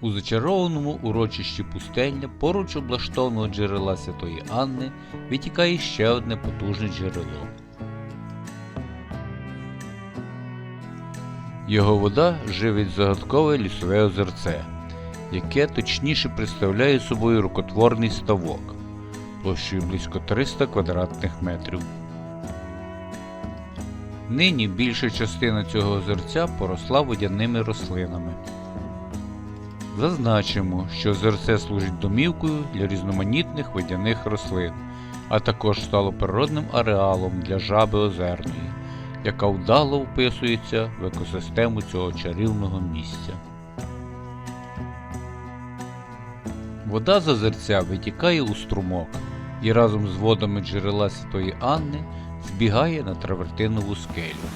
У зачарованому урочищі пустельня поруч облаштованого джерела Святої Анни витікає ще одне потужне джерело. Його вода живить загадкове лісове озерце, яке точніше представляє собою рукотворний ставок площею близько 300 квадратних метрів. Нині більша частина цього озерця поросла водяними рослинами. Зазначимо, що озерце служить домівкою для різноманітних водяних рослин, а також стало природним ареалом для жаби озерної, яка вдало вписується в екосистему цього чарівного місця. Вода з озерця витікає у струмок і разом з водами джерела Святої Анни збігає на травертинову скелю.